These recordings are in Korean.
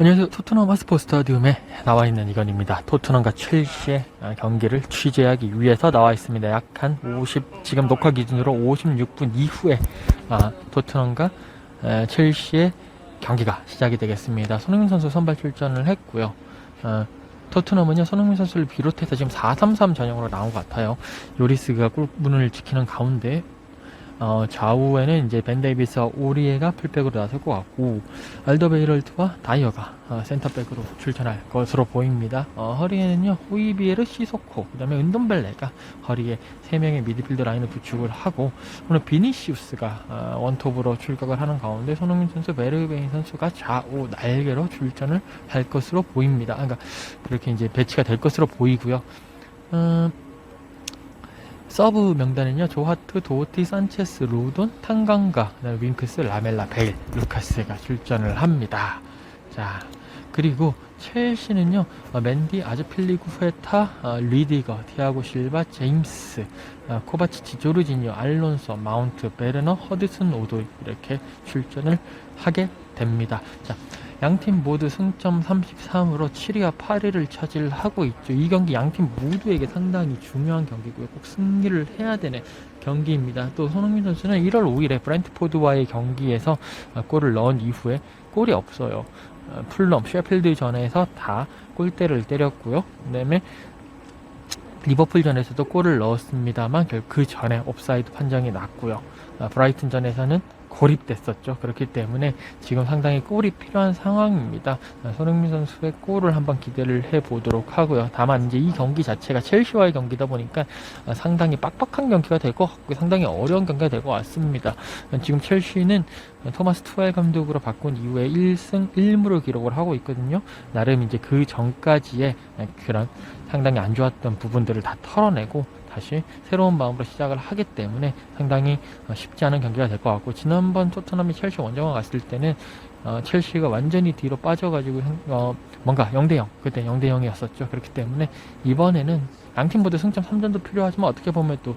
안녕하세요. 토트넘 하스퍼 스타디움에 나와 있는 이건입니다. 토트넘과 첼시의 아, 경기를 취재하기 위해서 나와 있습니다. 약 한 50, 지금 녹화 기준으로 56분 이후에 아, 토트넘과 에, 첼시의 경기가 시작이 되겠습니다. 손흥민 선수 선발 출전을 했고요. 어, 토트넘은요, 손흥민 선수를 비롯해서 지금 4-3-3 전형으로 나온 것 같아요. 요리스가 골문을 지키는 가운데 어, 좌우에는 이제 벤 데이비스와 오리에가 풀백으로 나설 것 같고 알더베이럴트와 다이어가 어, 센터백으로 출전할 것으로 보입니다. 어, 허리에는요 호이비에르 시소코 그다음에 은돈벨레가 허리에 세 명의 미드필더 라인을 구축을 하고 오늘 비니시우스가 어, 원톱으로 출격을 하는 가운데 손흥민 선수, 베르베인 선수가 좌우 날개로 출전을 할 것으로 보입니다. 그러니까 그렇게 이제 배치가 될 것으로 보이고요. 음, 서브 명단은요 조하트, 도티, 산체스, 로돈, 탄강가, 윙크스, 라멜라, 베일, 루카스가 출전을 합니다. 자 그리고 첼시는요 어, 맨디, 아즈필리구, 후에타, 어, 리디거, 티아고 실바, 제임스, 어, 코바치치, 조르지니오, 알론소, 마운트, 베르너, 허드슨, 오도 이렇게 출전을 하게 됩니다. 자. 양팀 모두 승점 33으로 7위와 8위를 차지하고 있죠. 이 경기 양팀 모두에게 상당히 중요한 경기고요. 꼭 승리를 해야 되는 경기입니다. 또 손흥민 선수는 1월 5일에 브랜트포드와의 경기에서 아, 골을 넣은 이후에 골이 없어요. 어, 풀럼, 셰필드 전에서 다 골대를 때렸고요. 그다음에 리버풀전에서도 골을 넣었습니다만 결국 그 전에 옵사이드 판정이 났고요. 아, 브라이튼전에서는 고립됐었죠. 그렇기 때문에 지금 상당히 골이 필요한 상황입니다. 아, 손흥민 선수의 골을 한번 기대를 해보도록 하고요. 다만 이제 이 경기 자체가 첼시와의 경기다 보니까 아, 상당히 빡빡한 경기가 될 것 같고 상당히 어려운 경기가 될 것 같습니다. 아, 지금 첼시는 토마스 투엘 감독으로 바꾼 이후에 1승 1무를 기록을 하고 있거든요. 나름 이제 그 전까지의 그런 상당히 안 좋았던 부분들을 다 털어내고 다시 새로운 마음으로 시작을 하기 때문에 상당히 어, 쉽지 않은 경기가 될 것 같고 지난번 토트넘이 첼시 원정을 갔을 때는 어, 첼시가 완전히 뒤로 빠져가지고 생- 어, 뭔가 0대0 그때 0대0이었었죠 그렇기 때문에 이번에는 양팀 모두 승점 3점도 필요하지만 어떻게 보면 또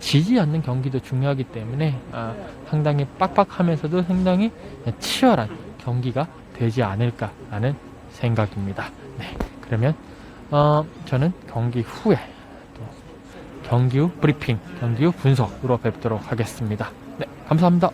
지지 않는 경기도 중요하기 때문에 아, 상당히 빡빡하면서도 상당히 치열한 경기가 되지 않을까라는 생각입니다. 네, 그러면 어, 저는 경기 후에 또 경기 후 브리핑, 경기 후 분석으로 뵙도록 하겠습니다. 네, 감사합니다.